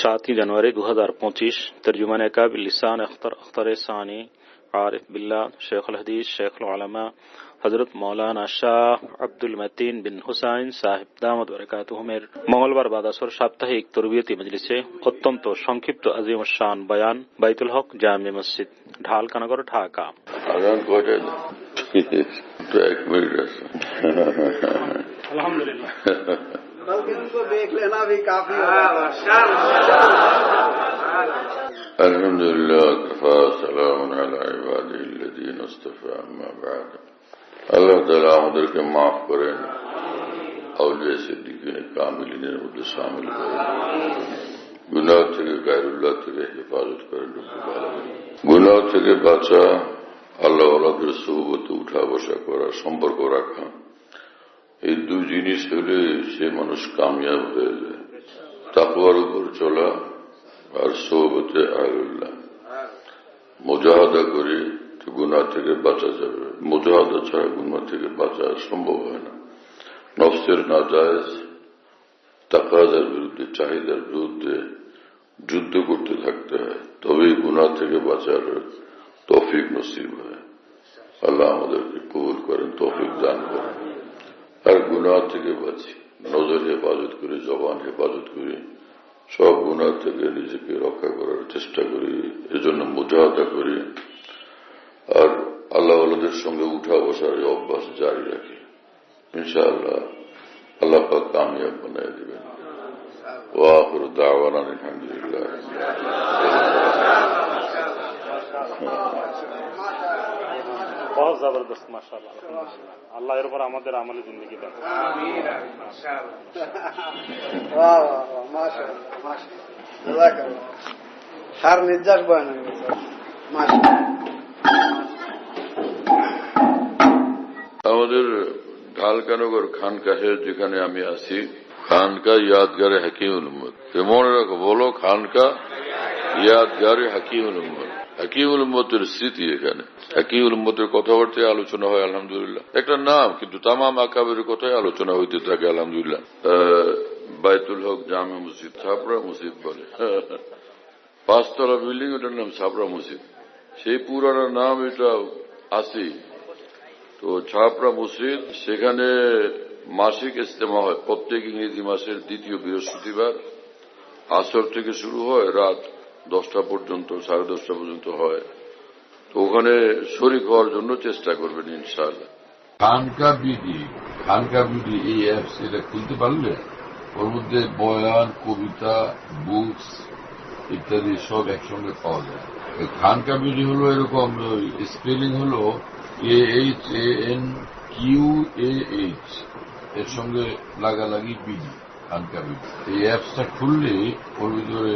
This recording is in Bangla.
सात जनवरी दो हजार पच्चीस तर्जुमान काबिल लिसान अख्तर अख्तर सानी आरिफ बिल्ला शेख हदीस शेख उलमा হজরত মৌলানা শাহ আব্দুল মতিন বিন হুসাইন সাহেব দামদ বরকাতুহমের মঙ্গলবার বাদাসর সাপ্তাহিক তরবিয়তি মজলিসে অত্যন্ত সংক্ষিপ্ত আজিম শান বয়ান বাইতুল হক জামে মসজিদ ঢাল কানগর ঢাকা আজান بلکہ ان کو دیکھ لینا بھی کافی ہاں، الحمد للہ اللہ تعالیٰ حضر کے معاف کریں۔ اور اولیاء صدیقین کاملین رب شامل کریں۔ گناہ تھے غیر اللہ تھے حفاظت کریں۔ گناہ تھے বাঁচা আল্লাহ আল্লাহদের اٹھا উঠা کرا سمپر کو رکھا۔ এই দুই জিনিস হলে সে মানুষ কামিয়াব হয়ে যায়। তাকুয়ার উপর চলা আর সৌবতে আয়ুল্লাহ। মোজাহাদা করে গুণা থেকে বাঁচা যাবে। মোজাহাদা ছাড়া গুণা থেকে বাঁচা সম্ভব হয় না। নফসের না যায় তাকাজার বিরুদ্ধে, চাহিদার বিরুদ্ধে যুদ্ধ করতে থাকতে হয়। তবেই গুণা থেকে বাঁচার তৌফিক নসিব হয়। আল্লাহ আমাদেরকে কবুল করেন, তৌফিক দান করেন। আর গুণা থেকে বাঁচি নজর হেফাজত করি জবান হেফাজত করি সব গুণা থেকে নিজেকে রক্ষা করার চেষ্টা করি এজন্য মোজাহাদা করি আর আল্লাহ আল্লাহদের সঙ্গে উঠা বসার অভ্যাস জারি রাখি ইনশাআল্লাহ আল্লাহ পাক কামিয়াব বানায় দেবেন ওয়াকুর দাওয়ান আলহামদুলিল্লাহ জবরদস্ত মাসাল্লাহ আল্লাহ এর আমাদের আমলে জিন্দগি দেন সার নির্যাস আমাদের ঢালকানগর খানকাহের যেখানে আমি আছি খানকা ইয়াদগারে হাকিম উলম্মদ মনে রাখো বলো খানকা ইয়াদগারে হাকিম উলম্মদ হাকিমুল উম্মতের স্মৃতি এখানে। হাকিমুল উম্মতের কথাবার্তায় আলোচনা হয় আলহামদুলিল্লাহ। একটা নাম কিন্তু তামাম আকাবের কথাই আলোচনা হইতে থাকে আলহামদুলিল্লাহ। আহ, বাইতুল হক জামে মসজিদ ছাপড়া মসজিদ বলে। পাঁচতলা বিল্ডিং ওটার নাম ছাপড়া মসজিদ। সেই পুরানো নাম এটা আছে তো ছাপড়া মসজিদ সেখানে মাসিক ইস্তেমা হয়। প্রত্যেক ইংরেজি মাসের দ্বিতীয় বৃহস্পতিবার। আসর থেকে শুরু হয় রাত দশটা পর্যন্ত, সাড়ে দশটা পর্যন্ত হয়। তো ওখানে শরিক হওয়ার জন্য চেষ্টা করবেন, ইনশাআল্লাহ। খানকা বিডি খানকা বিডি এই অ্যাপস এটা খুলতে পারলে ওর মধ্যে বয়ান, কবিতা বুকস ইত্যাদি সব একসঙ্গে পাওয়া যায়। খানকা বিডি হলো এরকম স্পেলিং হলো A H A N Q A H এর সঙ্গে লাগালাগি বিডি, খানকা বিডি। এই অ্যাপসটা খুললে ওর ভিতরে